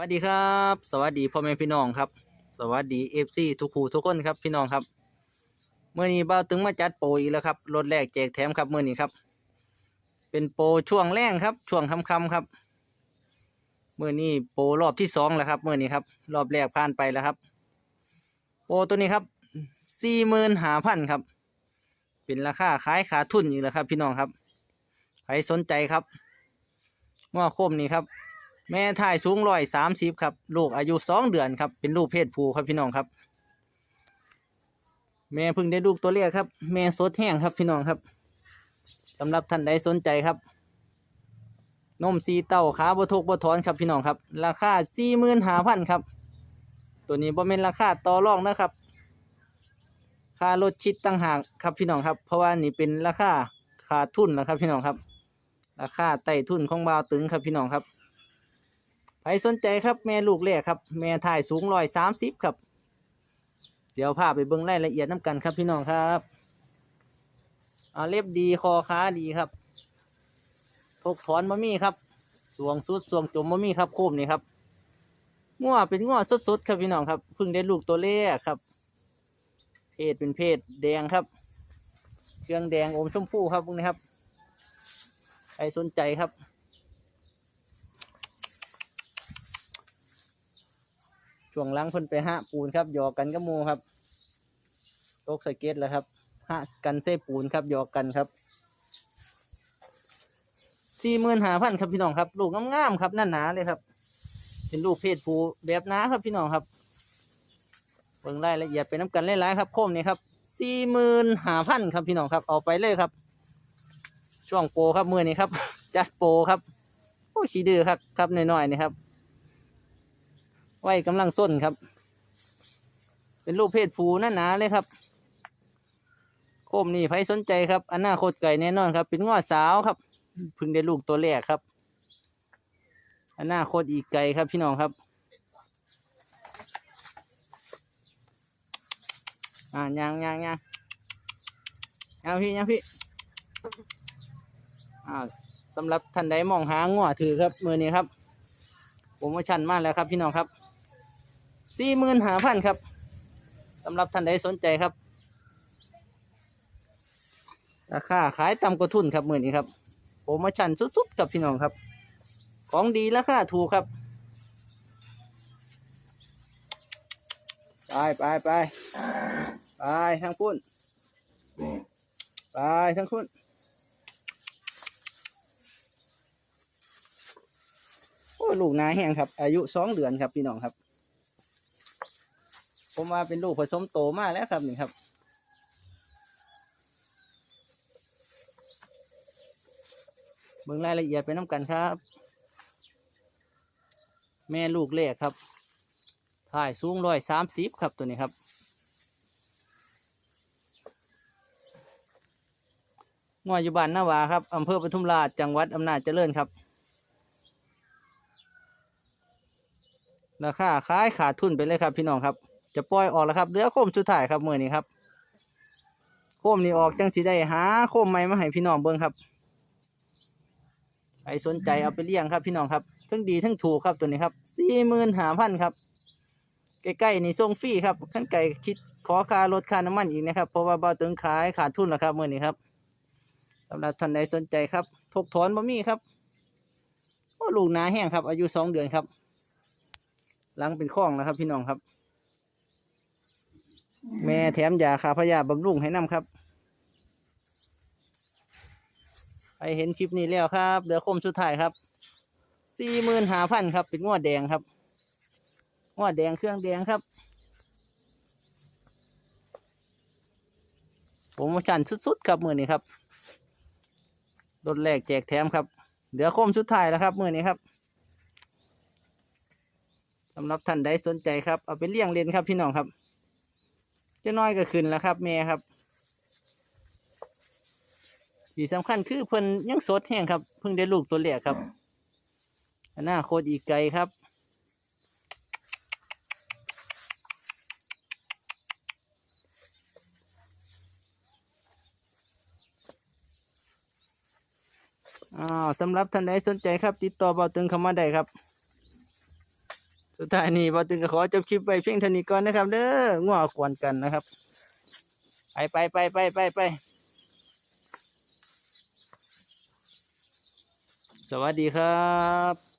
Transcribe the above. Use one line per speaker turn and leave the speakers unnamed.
วัสดีครับ สวัสดีพ่อแม่พี่น้องครับ สวัสดีเอฟซีทุกคู่ทุกคนครับพี่น้องครับเมื่อนี้เบ้าตึงมาจัดโปรอีกแล้วครับรถแรกแจกแถมครับเมื่อนี้ครับ เป็นโปรช่วงแรงครับ ช่วงค่ำๆครับเมื่อนี้โปรรอบที่สองแล้วครับเมื่อนี้ครับ รอบแรกผ่านไปแล้วครับ โปรตัวนี้ครับสี่หมื่นห้าพันครับ เป็นราคาขายขาทุนอยู่แล้วครับ พี่น้องครับใครสนใจครับง้อโคมนี่ครับ แม่ถ่ายสูงร้อยสามสิบครับ ลูกอายุสองเดือนครับ เป็นลูกเพศผู้ครับพี่น้องครับ แม่เพิ่งได้ลูกตัวเล็กครับ แม่สดแห้งครับพี่น้องครับสำหรับท่านใดสนใจครับ นมสีเต้าขาบทกบถอนครับพี่น้องครับ ราคาสี่หมื่นห้าพันครับ ตัวนี้บ่เป็นราคาต่อรองนะครับ ค่ารถชิดตั้งหากครับพี่น้องครับ เพราะว่านี่เป็นราคาขาดทุนนะครับพี่น้องครับ ราคาไต่ทุนของบาวตึงครับพี่น้องครับ ใครสนใจครับแม่ลูกแรกครับ แม่ถ่ายสูงร้อยสามสิบครับ เดี๋ยวพาไปเบิ้งรายละเอียดน้ำกันครับพี่น้องครับอาเล็บดีคอค้าดีครับทกถอนมะมี่ครับสวงสุดสวงจมมะมี่ครับโคมนี่ครับง้อเป็นง้อสดๆครับพี่น้องครับเพิ่งได้ลูกตัวแรกครับ เพศเป็นเพศแดงครับ เครื่องแดงอมชมพูครับพวกนี้ครับใครสนใจครับ ช่วงหลังเพิ่นไปหาปูนครับหยอกกันกับหมูครับโตกสเก็ตแล้วครับหากันเส้ปูนครับหยอกกันครับสี่หมื่นห้าพันครับพี่น้องครับ ลูกงามๆครับหน้าหนาเลยครับ เป็นลูกเพศผู้แบบหนาครับพี่น้องครับเบิ่งรายละเอียดเป็นน้ำกันหลายๆครับโคมนี่ครับสี่หมื่นห้าพันครับพี่น้องครับเอาไปเลยครับ ช่วงโปรครับมือนี้ครับ จัดโปรครับโอ้ชีดื้อครับครับหน่อยๆนี่ครับ ไว้กำลังส้นครับ เป็นลูกเพศผู้หน้าหนาเลยครับ โคมนี่ใครสนใจครับอนาคตไก่แน่นอนครับ เป็นงอสาวครับเพิ่งได้ลูกตัวแรกครับอนาคตอีกไก่ครับพี่น้องครับ อ่ายางยางยางยางพี่ยางพี่อ่าสำหรับท่านใดมองหางัวถือครับมือนี้ครับโปรโมชั่นมากแล้วครับพี่น้องครับ สี่หมื่นห้าพันครับสำหรับท่านใดสนใจครับ ราคาขายต่ำกว่าทุนครับมือนี้ครับโปรโมชั่นสุดๆกับพี่น้องครับ ของดีราคาถูกครับ ไปไปไปไปทางพุ่นไปทางพุ่นโอ้ลูกนาแห้งครับ อายุสองเดือนครับพี่น้องครับ ผมว่าเป็นลูกผสมโตมากแล้วครับนี่ครับ เบิ่งรายละเอียดไปน้ำกันครับ แม่ลูกแรกครับถ่ายสูงร้อยสามสิบครับตัวนี้ครับ งวอยู่บ้านนาวาครับอำเภอปทุมราชจังหวัดอำนาจเจริญครับราคาขายขาดทุนไปเลยครับพี่น้องครับ จะปล่อยออกแล้วครับเหลือโคมสุดท้ายครับมือนี้ครับ โคมนี้ออกจังสีได้หาโคมใหม่มาให้พี่น้องเบิ่งครับใครสนใจเอาไปเลี้ยงครับพี่น้องครับทั้งดีทั้งถูกครับตัวนี้ครับสี่หมื่นหาพันครับใกล้ๆนี่ส่งฟรีครับขั้นไก่คิดขอค่ารถค่าน้ำมันอีกนะครับ เพราะว่าบ่าตึงขายขาดทุนแล้วครับมื่อนี้ครับสำหรับท่านใดสนใจครับทกถอนบ่มีครับโอ้ลูกนาแห้งครับ อายุสองเดือนครับ หลังเป็นข้องนะครับพี่น้องครับ แม่แถมยาคาพยาบำรุงให้นํครับไปเห็นคลิปนี้แล้วครับเดี๋ยวคมสุดท้ายครับสี่หมื่นหาพันครับ เป็นงวดแดงครับงวดแดงเครื่องแดงครับโปรโมชั่นสุดๆครับมือนี้ครับรถแรกแจกแถมครับเดี๋ยวคมสุดท้ายแล้วครับมือนี้ครับสำหรับท่านใดสนใจครับเอาไปเลี้ยงเล่นครับพี่น้องครับ จะน้อยก็ขึ้นแล้วครับแม่ครับที่สำคัญคือเพิ่นยังสดแห้งครับเพิ่งได้ลูกตัวแรกครับอนาคตอีกไกลครับอ้าวสำหรับท่านใดสนใจครับ ติดต่อเบาตึงเข้ามาได้ครับ สุดท้ายนี้บอตึงก็ขอจบคลิปไปเพียงเท่านี้ก่อนนะครับ เด้อง้อกวนกันนะครับ ไปไปไปไปไปไปสวัสดีครับ